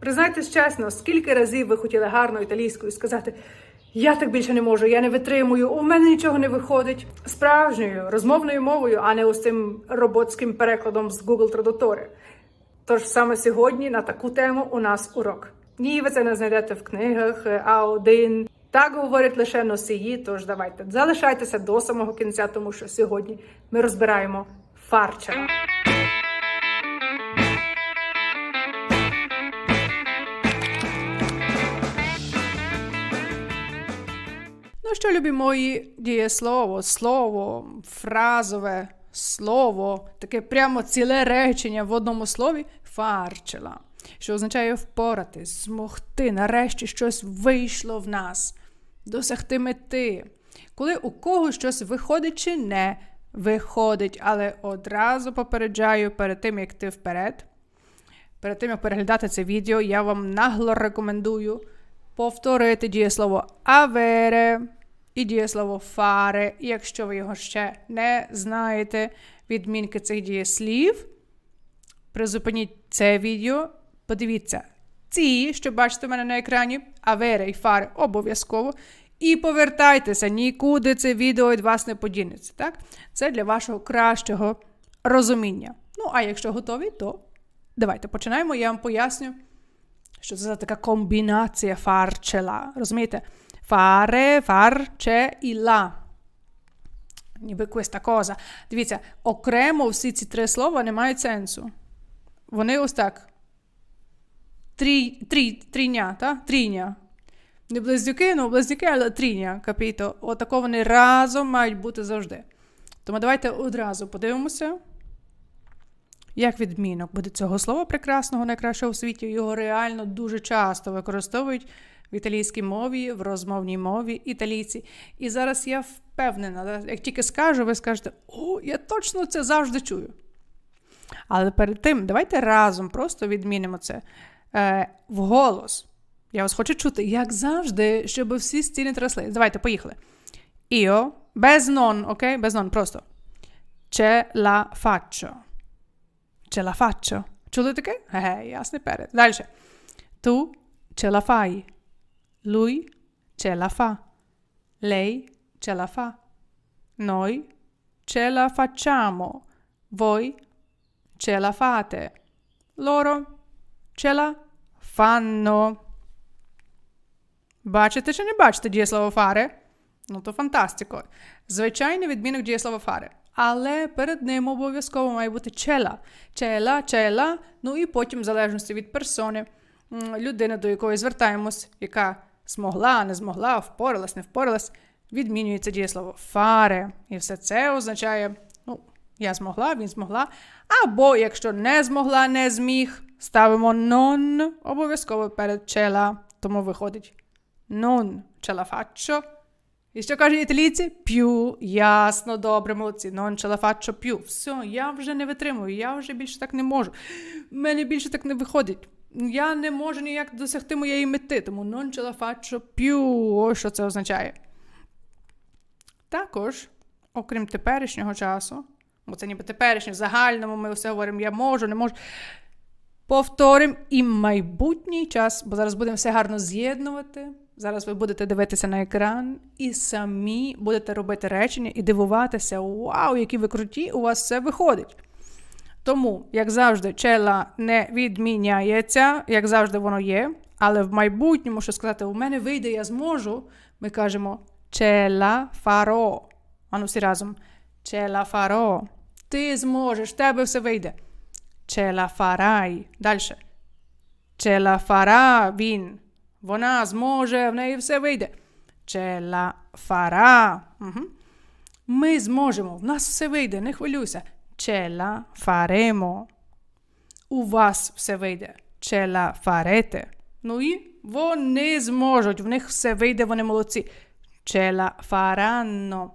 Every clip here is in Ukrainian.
Признайтесь чесно, скільки разів ви хотіли гарно італійською сказати я так більше не можу, я не витримую, у мене нічого не виходить справжньою розмовною мовою, а не ось цим роботським перекладом з Google Traduttore. Тож саме сьогодні на таку тему у нас урок. Ні, ви це не знайдете в книгах А1. Так говорять лише носії. Тож давайте залишайтеся до самого кінця, тому що сьогодні ми розбираємо фарчера. Ну що, любі мої, дієслово, слово, фразове слово, таке прямо ціле речення в одному слові фарчела, що означає впоратись, змогти, нарешті щось вийшло в нас, досягти мети. Коли у когось щось виходить чи не виходить, але одразу попереджаю перед тим, як ти вперед. Перед тим, як переглядати це відео, я вам нагло рекомендую повторити дієслово avere і дієслово fare, якщо ви його ще не знаєте, відмінки цих дієслів. Призупиніть це відео, подивіться ці, що бачите в мене на екрані, avere і fare обов'язково. І повертайтеся, нікуди це відео від вас не подінеться. Так? Це для вашого кращого розуміння. Ну, а якщо готові, то давайте починаємо. Я вам поясню, що це за така комбінація фарчела. Розумієте? Fare, farce і la. Ніби questa cosa. Дивіться, окремо всі ці три слова не мають сенсу. Вони ось так. Трі, трі, трійня, та? Трійня. Не близнюки, ну близнюки, але трійня, капіто. Отако вони разом мають бути завжди. Тому давайте одразу подивимося, як відмінок буде цього слова прекрасного, найкращого у світі. Його реально дуже часто використовують в італійській мові, в розмовній мові італійці. І зараз я впевнена, як тільки скажу, ви скажете, о, я точно це завжди чую. Але перед тим, давайте разом просто відмінимо це е, вголос. Я вас хочу чути, як завжди, щоб всі стіни трасли. Давайте, поїхали. Io, без нон, окей? Без нон, просто. Ce la faccio. Ce la faccio. Чули таке? Ге, ясний перед. Далі. Tu ce la fai. Lui ce la fa. Lei ce la fa. Noi ce la facciamo. Voi ce la fate. Loro ce la fanno. Бачите чи не бачите дієслово фаре? Ну, то фантастико. Звичайний відмінок дієслова фаре. Але перед ним обов'язково має бути чела. Чела, чела, ну і потім, в залежності від персони, м, людини, до якої звертаємось, яка змогла, не змогла, впоралась, не впоралась, відмінюється дієслово фаре. І все це означає, ну, я змогла, він змогла. Або якщо не змогла, не зміг, ставимо non обов'язково перед чела. Тому виходить non ce la faccio. І що кажуть італійці? П'ю. Ясно, добре, молодці. Non ce la faccio più. Все, я вже не витримую, я вже більше так не можу. Мене більше так не виходить. Я не можу ніяк досягти моєї мети, тому non ce la faccio più. Ось що це означає. Також, окрім теперішнього часу, бо це ніби теперішнє, в загальному ми все говоримо, я можу, не можу. Повторимо і майбутній час, бо зараз будемо все гарно з'єднувати. Зараз ви будете дивитися на екран і самі будете робити речення і дивуватися, вау, які ви круті, у вас все виходить. Тому, як завжди, чела не відміняється, як завжди воно є. Але в майбутньому, що сказати, у мене вийде, я зможу, ми кажемо чела фаро. Ану всі разом. Чела фаро. Ти зможеш, в тебе все вийде. La farai. Далі. La farà він. Вона зможе, в неї все вийде. Ce la farà. Угу. Ми зможемо, в нас все вийде, не хвилюйся. Ce la faremo. У вас все вийде. Ce la farete. Ну і вони зможуть, в них все вийде, вони молодці. Ce la faranno.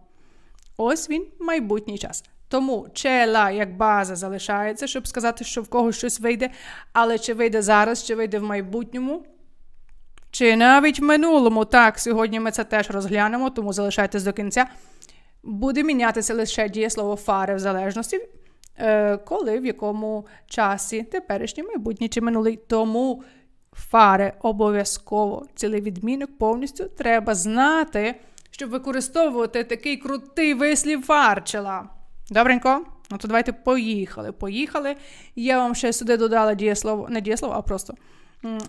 Ось він майбутній час. Тому чела як база залишається, щоб сказати, що в когось щось вийде, але чи вийде зараз, чи вийде в майбутньому, чи навіть в минулому. Так, сьогодні ми це теж розглянемо, тому залишайтесь до кінця. Буде мінятися лише дієслово фари в залежності, е, коли в якому часі теперішній, майбутній чи минулий. Тому фари обов'язково. Цілий відмінок повністю треба знати, щоб використовувати такий крутий вислів фарчела. Добренько? Ну то давайте поїхали. Поїхали. Я вам ще сюди додала дієслово, не дієслово, а просто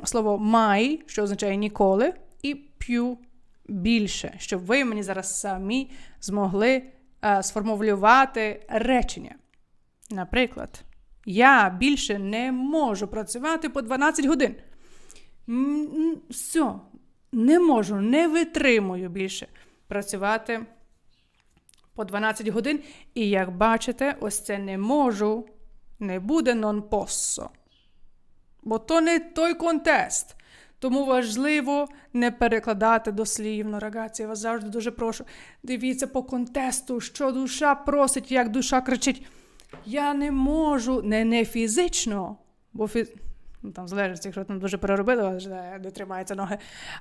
слово май, що означає ніколи, і п'ю більше, щоб ви мені зараз самі змогли е, сформулювати речення. Наприклад, я більше не можу працювати по 12 годин. Все, не можу, не витримую більше працювати по 12 годин. І як бачите, ось це не можу, не буде posso. Бо то не той контест. Тому важливо не перекладати дослівно, рагаці. Я вас завжди дуже прошу. Дивіться по контесту, що душа просить, як душа кричить. Я не можу, не, не фізично, бо фі... ну, там залежить, якщо там дуже переробили, вас е, не тримаються ноги.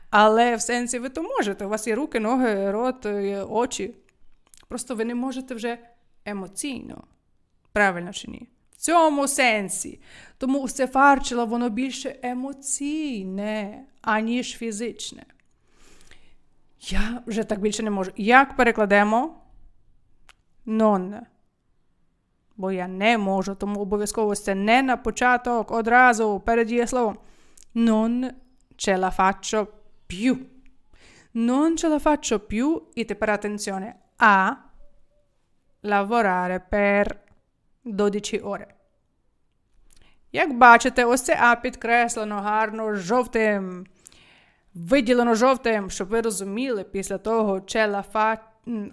Але в сенсі ви то можете. У вас є руки, ноги, рот, е, очі. Просто ви не можете вже емоційно. Правильно чи ні? Цьому сенсі. Тому усе фарчело, воно більше емоційне, аніж фізичне. Я вже так більше не можу. Як перекладемо? Non. Бо я не можу, тому обов'язково це не на початок, одразу перед дієсловом. Non ce la faccio più. Non ce la faccio più. І тепер attenzione. A lavorare per 12 ore. Як бачите, ось це А підкреслено гарно жовтим. Виділено жовтим, щоб ви розуміли, після того чела фа,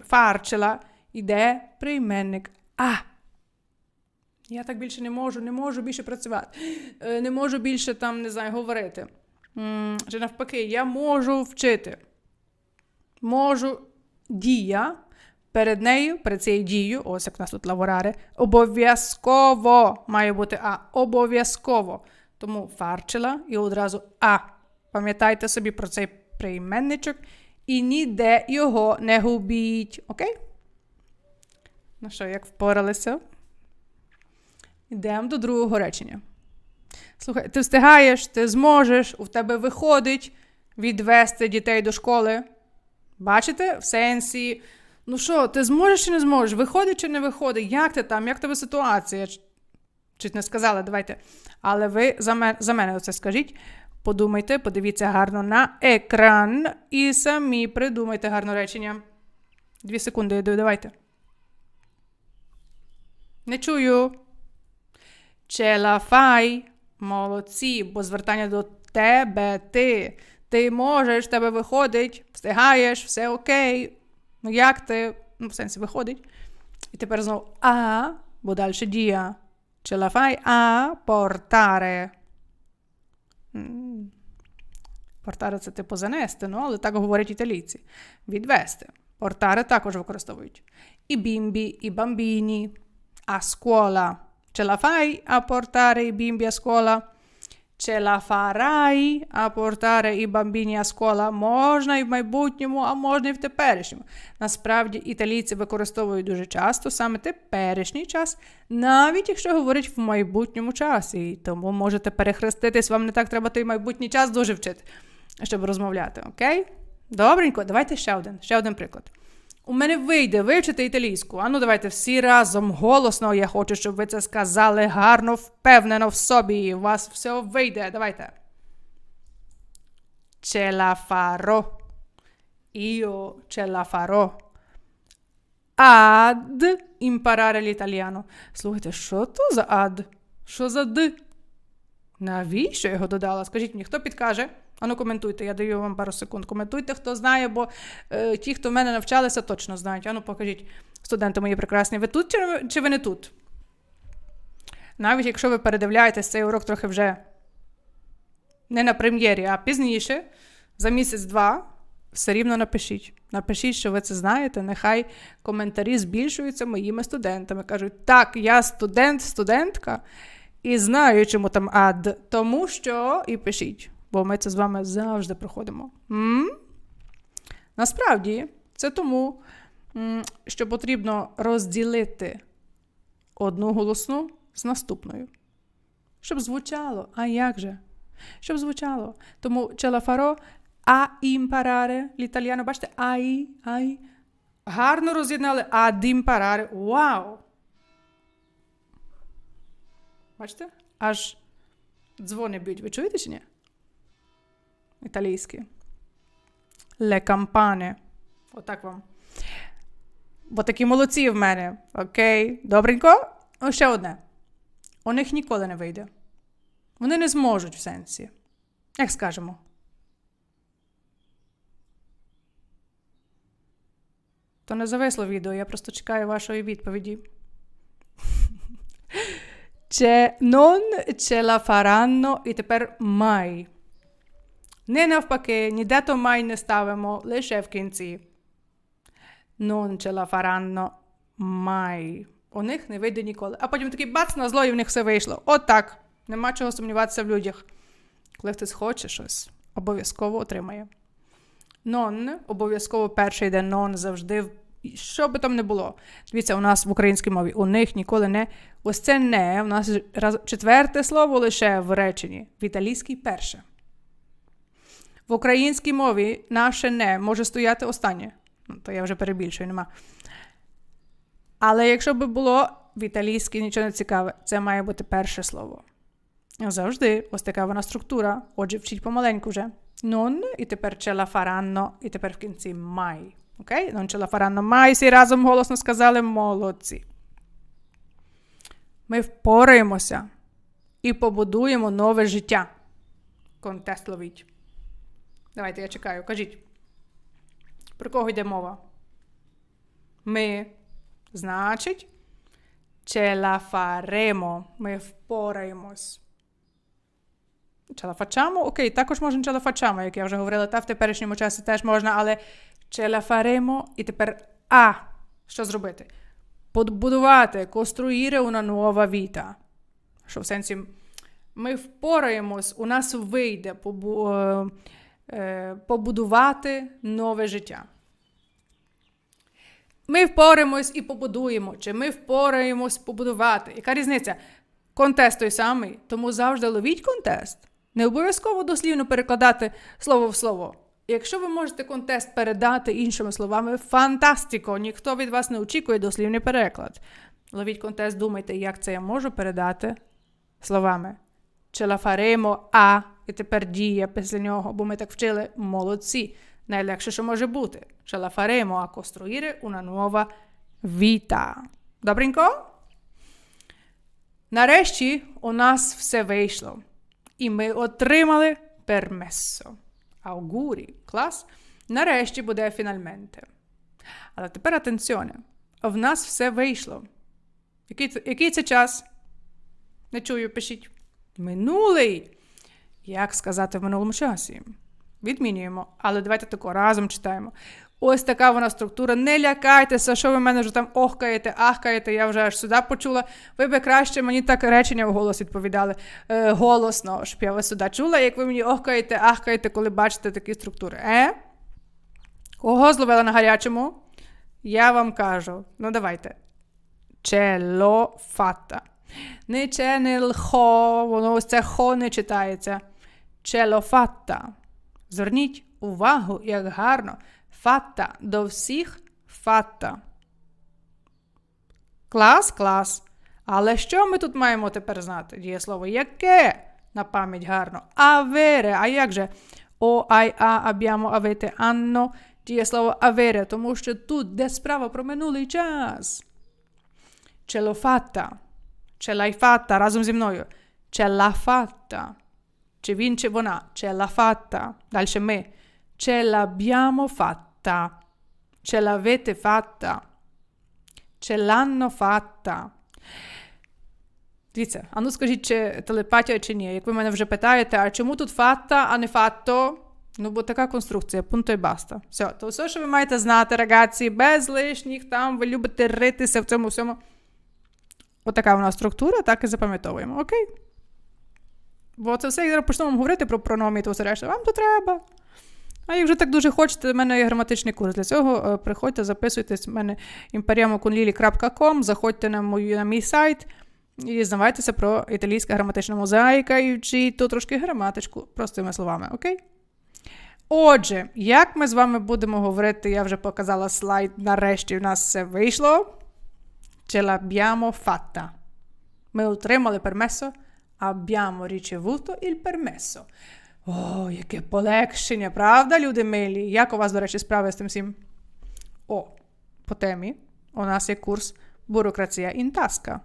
фарчела йде прийменник А. Я так більше не можу, не можу більше працювати, е, не можу більше там, не знаю, говорити. Чи навпаки, я можу вчити. Можу дія. Перед нею, перед цією дією, ось як у нас тут лавораре, обов'язково має бути А. Обов'язково. Тому фарчила і одразу А. Пам'ятайте собі про цей прийменничок і ніде його не губіть. Окей? Ну що, як впоралися? Йдемо до другого речення. Слухай, ти встигаєш, ти зможеш, у тебе виходить відвести дітей до школи. Бачите? В сенсі. Ну що, ти зможеш чи не зможеш? Виходить чи не виходить? Як ти там? Як тебе ситуація? Чуть не сказали, давайте. Але ви за мене, за мене оце скажіть. Подумайте, подивіться гарно на екран і самі придумайте гарне речення. Дві секунди, йду, давайте. Не чую. Fai? Молодці, бо звертання до тебе, ти. Ти можеш, тебе виходить, встигаєш, все окей. Ну як ти? Ну, в сенсі виходить. І тепер знову а, бо далі дія. Ce la fai a? Портаре це типу занести, ну, але так говорять італійці. Відвести. Портаре також використовують. І бімбі, і бамбіні, а scuola. Ce la fai a portare i bimbi a scuola? Ce la farai a portare i bambini a scuola? Можна і в майбутньому, а можна і в теперішньому. Насправді італійці використовують дуже часто саме теперішній час, навіть якщо говорять в майбутньому часі. І тому можете перехреститись, вам не так треба той майбутній час дуже вчити, щоб розмовляти. Окей? Добренько, давайте ще один, ще один приклад. У мене вийде вивчити італійську. Ану, давайте всі разом голосно. Я хочу, щоб ви це сказали гарно, впевнено в собі. У вас все вийде. Давайте. Ce la. Io ce la farò. Ad imparare l'italiano. Слухайте, що то за ад? Що за д? Навіщо його додала? Скажіть мені, хто підкаже? Ану, коментуйте, я даю вам пару секунд. Коментуйте, хто знає, бо е, ті, хто в мене навчалися, точно знають. Ану, покажіть, студенти мої прекрасні. Ви тут чи, чи ви не тут? Навіть якщо ви передивляєтесь цей урок трохи вже не на прем'єрі, а пізніше, за місяць-два, все рівно напишіть. Напишіть, що ви це знаєте. Нехай коментарі збільшуються моїми студентами. Кажуть, так, я студент, студентка, і знаю, чому там ад. Тому що і пишіть, бо ми це з вами завжди проходимо. М? Насправді, це тому, що потрібно розділити одну голосну з наступною. Щоб звучало, а як же? Щоб звучало. Тому farò a imparare l'italiano. Бачите, ai, ai. Гарно роз'єднали ad imparare. Вау! Бачите? Аж дзвони б'ють. Ви чуєте чи ні? Італійські. Le campane. Отак вам. Бо такі молодці в мене. Окей, добренько. О, ще одне. У них ніколи не вийде. Вони не зможуть в сенсі. Як скажемо? То не зависло відео, я просто чекаю вашої відповіді. C'è non ce la faranno і тепер mai. Не навпаки, ніде то май не ставимо, лише в кінці. Non ce mai. У них не вийде ніколи. А потім такий бац на зло, і в них все вийшло. От так. Нема чого сумніватися в людях. Коли хтось хоче щось, обов'язково отримає. Non, обов'язково перший йде non завжди. Що би там не було. Дивіться, у нас в українській мові у них ніколи не. Ось це не. У нас четверте слово лише в реченні. В італійській перше. В українській мові наше не може стояти останнє. Ну, то я вже перебільшую, нема. Але якщо би було в італійській нічого не цікаве, це має бути перше слово. Завжди ось така вона структура. Отже, вчіть помаленьку вже. Non, і тепер ce la і тепер в кінці mai. Окей? Non ce la faranno. Всі разом голосно сказали молодці. Ми впораємося і побудуємо нове життя. Контест ловіть. Давайте я чекаю. Кажіть. Про кого йде мова? Ми. Значить, faremo. Ми впораємось. Ce? Окей, також можна ce як я вже говорила, та в теперішньому часі теж можна, але faremo і тепер а. Що зробити? Побудувати, конструїре una nuova vita. Що в сенсі ми впораємось, у нас вийде побу, е, побудувати нове життя. Ми впораємось і побудуємо, чи ми впораємось побудувати. Яка різниця? Контест той самий, тому завжди ловіть контест. Не обов'язково дослівно перекладати слово в слово. Якщо ви можете контест передати іншими словами, фантастико! Ніхто від вас не очікує дослівний переклад. Ловіть контест, думайте, як це я можу передати словами. Ce la і тепер дія після нього, бо ми так вчили молодці. Найлегше, що може бути. Ce la faremo a costruire una nuova vita. Добренько? Нарешті у нас все вийшло. І ми отримали пермесо. Аугурі, клас. Нарешті буде фінальменте. Але тепер атенціоне. В нас все вийшло. Який який це час? Не чую, пишіть. Минулий. Як сказати в минулому часі? Відмінюємо, але давайте тако разом читаємо. Ось така вона структура. Не лякайтеся, що ви мене вже там охкаєте, ахкаєте, я вже аж сюди почула. Ви би краще мені так речення вголос відповідали е, голосно, щоб я вас сюди чула, як ви мені охкаєте, ахкаєте, коли бачите такі структури. Е? Кого зловила на гарячому? Я вам кажу. Ну, давайте. Чело фата. Не че, не воно ось це хо не читається. Чело фата. Зверніть увагу, як гарно. Фата до всіх фата. Клас, клас. Але що ми тут маємо тепер знати? Дієслово яке? На пам'ять гарно. Авере. А як же? О, ай, а, abbiamo, avete, анно. Дієслово авере, тому що тут де справа про минулий час. Ce l'ho fatta. Ce l'hai fatta разом зі мною. Ce l'ha fatta. Чи він, чи. Ce l'ha fatta. Далі ми. Ce l'abbiamo fatta. Ce l'avete fatta. Ce l'hanno fatta. Дивіться, а ну скажіть, чи телепатія, чи ні. Як ви мене вже питаєте, а чому тут фатта, а не фатто? Ну, бо така конструкція, пункто і баста. Все, то все, що ви маєте знати, рагації, без лишніх там, ви любите ритися в цьому всьому. Отака вона структура, так і запам'ятовуємо. Окей? Бо це все, як зараз вам говорити про прономі, то все решта, вам то треба. А як вже так дуже хочете, в мене є граматичний курс. Для цього е, приходьте, записуйтесь в мене imperiamokunlili.com, заходьте на, мою, на мій сайт, І дізнавайтеся про італійська граматична мозаїка і вчіть тут трошки граматичку простими словами, окей? Отже, як ми з вами будемо говорити, я вже показала слайд, нарешті в нас все вийшло. Ce l'abbiamo fatta. Ми отримали пермесо, abbiamo ricevuto il permesso. О, яке полегшення, правда, люди милі? Як у вас, до речі, справи з тим всім? О, по темі у нас є курс Бюрократія інтаска,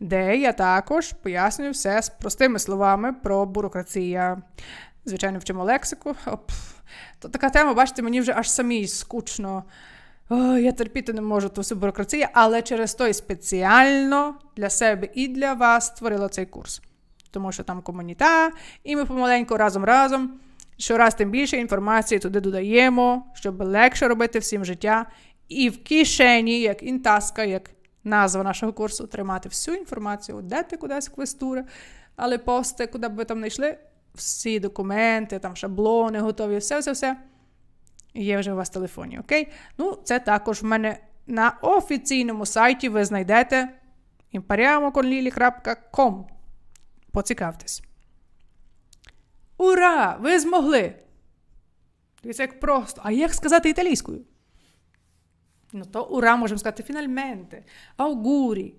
де я також пояснюю все з простими словами про бюрократія. Звичайно, вчимо лексику. О, пф. То така тема, бачите, мені вже аж самій скучно. О, я терпіти не можу ту всю бюрократію, але через той спеціально для себе і для вас створила цей курс. Тому що там комуніта, і ми помаленьку разом-разом щораз тим більше інформації туди додаємо, щоб легше робити всім життя. І в кишені, як інтаска, як назва нашого курсу, тримати всю інформацію, де ти кудись квестури, але пости, куди б ви там не йшли, всі документи, там шаблони готові, все-все-все є вже у вас в телефоні. Окей? Ну, це також в мене на офіційному сайті ви знайдете impariamoconlili.com. Поцікавтесь. Ура! Ви змогли! Дивіться, як просто. А як сказати італійською? Ну, то ура, можемо сказати фінальменте, аугурі.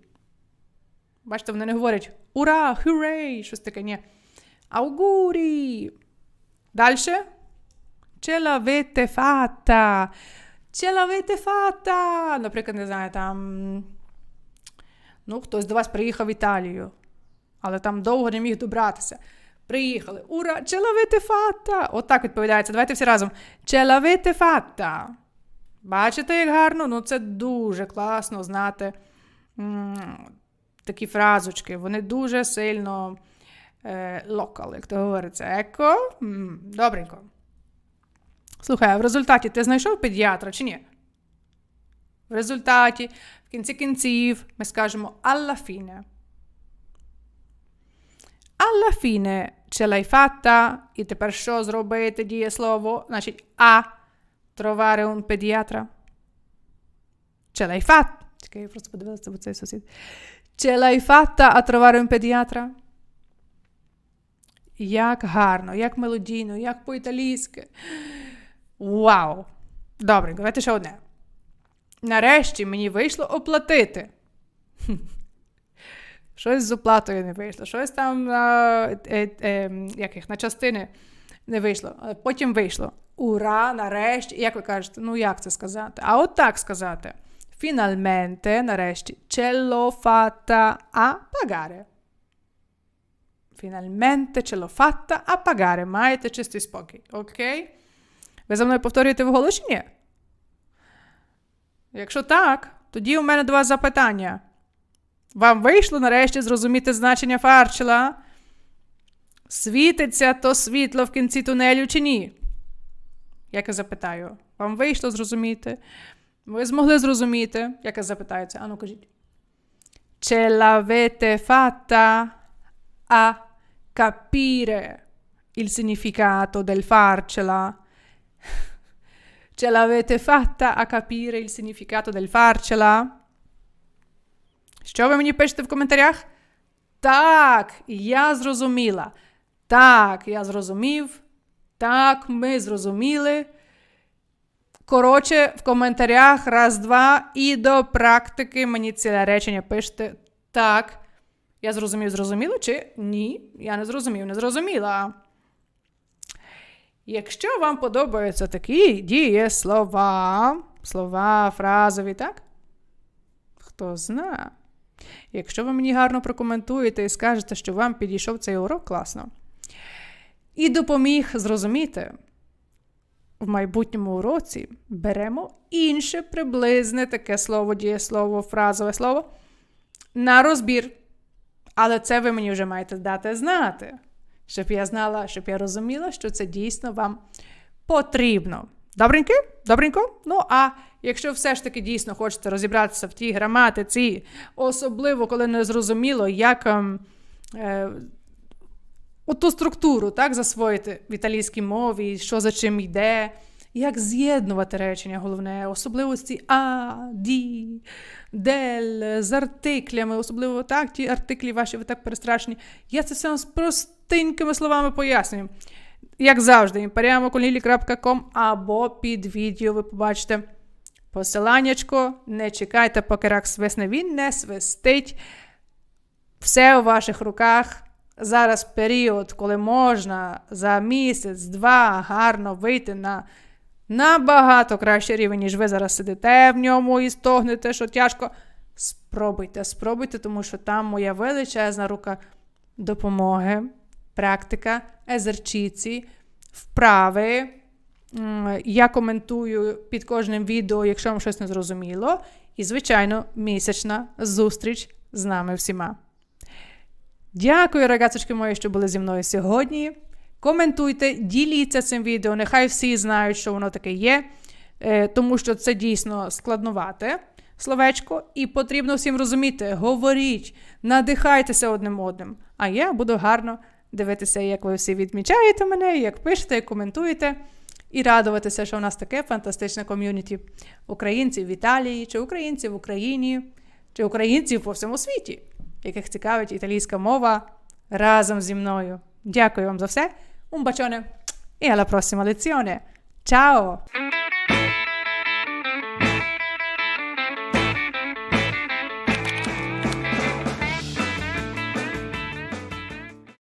Бачите, вони не говорять ура, хюрей, щось таке, ні. Аугурі. Далі. Ce l'avete fatta. Ce l'avete fatta. Наприклад, не знаю, там. Ну, хтось до вас приїхав в Італію, але там довго не міг добратися. Приїхали. Ура! L'avete fatta. Отак відповідається. Давайте всі разом. L'avete fatta. Бачите, як гарно? Ну, це дуже класно знати такі фразочки. Вони дуже сильно е, як то говориться. Еко. Добренько. Слухай, а в результаті ти знайшов педіатра чи ні? В результаті, в кінці кінців, ми скажемо alla fine. Alla fine ce l'hai fatta. І тепер що зробити дієслово? Значить, а trovare un pediatra. Ce l'hai fatta. Чекай, я просто подивилася, бо цей сусід. Ce l'hai fatta a trovare un pediatra? Як гарно, як мелодійно, як по-італійськи. Вау! Добре, давайте ще одне. Нарешті мені вийшло оплатити. Щось з оплатою не вийшло, щось там е, е, е, яких, на частини не вийшло. Але потім вийшло. Ура, нарешті. Як ви кажете, ну як це сказати? А от так сказати. Finalmente, нарешті, ce l'ho fatta a pagare. Finalmente ce l'ho fatta a pagare. Маєте чистий спокій. Окей? Ви за мною повторюєте в оголошенні? Якщо так, тоді у мене до вас запитання. Вам вийшло нарешті зрозуміти значення фарчела? Світиться то світло в кінці тунелю чи ні? Як я запитаю, вам вийшло зрозуміти? Ви змогли зрозуміти? Як я запитаю це? Ану, кажіть. Ce l'avete fatta a capire il significato del farcela? Ce l'avete fatta a capire il significato del farcela? Що ви мені пишете в коментарях? Так, я зрозуміла. Так, я зрозумів. Так, ми зрозуміли. Коротше, в коментарях раз, два, і до практики мені ціле речення пишете. Так, я зрозумів, зрозуміло, чи ні? Я не зрозумів, не зрозуміла. Якщо вам подобаються такі дієслова, слова, фразові, так? Хто зна. Якщо ви мені гарно прокоментуєте і скажете, що вам підійшов цей урок класно, і допоміг зрозуміти, в майбутньому уроці беремо інше приблизне таке слово, дієслово, фразове слово на розбір. Але це ви мені вже маєте дати знати, щоб я знала, щоб я розуміла, що це дійсно вам потрібно. Добренько? Добренько? Ну, а якщо все ж таки дійсно хочете розібратися в тій граматиці, особливо коли не зрозуміло, як ем, е, ту структуру так, засвоїти в італійській мові, що за чим йде, як з'єднувати речення, головне, особливості а, ді, дель, з артиклями, особливо так, ті артиклі ваші, ви так перестрашні. Я це все з простенькими словами пояснюю. Як завжди, imperiamokолілі.com або під відео ви побачите посиланнячко. Не чекайте, поки рак свисне, він не свистить. Все у ваших руках. Зараз період, коли можна за місяць-два гарно вийти на набагато кращий рівень, ніж ви зараз сидите в ньому і стогнете, що тяжко. Спробуйте, спробуйте, тому що там моя величезна рука допомоги, практика, езерчиці, вправи. Я коментую під кожним відео, якщо вам щось не зрозуміло. І, звичайно, місячна зустріч з нами всіма. Дякую, рагацочки мої, що були зі мною сьогодні. Коментуйте, діліться цим відео. Нехай всі знають, що воно таке є, е, тому що це дійсно складнувате словечко, і потрібно всім розуміти. Говоріть, надихайтеся одним одним. А я буду гарно дивитися, як ви всі відмічаєте мене, як пишете, як коментуєте, і радуватися, що в нас таке фантастичне ком'юніті українців в Італії, чи українців в Україні, чи українців по всьому світі, яких цікавить італійська мова разом зі мною. Дякую вам за все. Un bacione e alla prossima lezione. Ciao!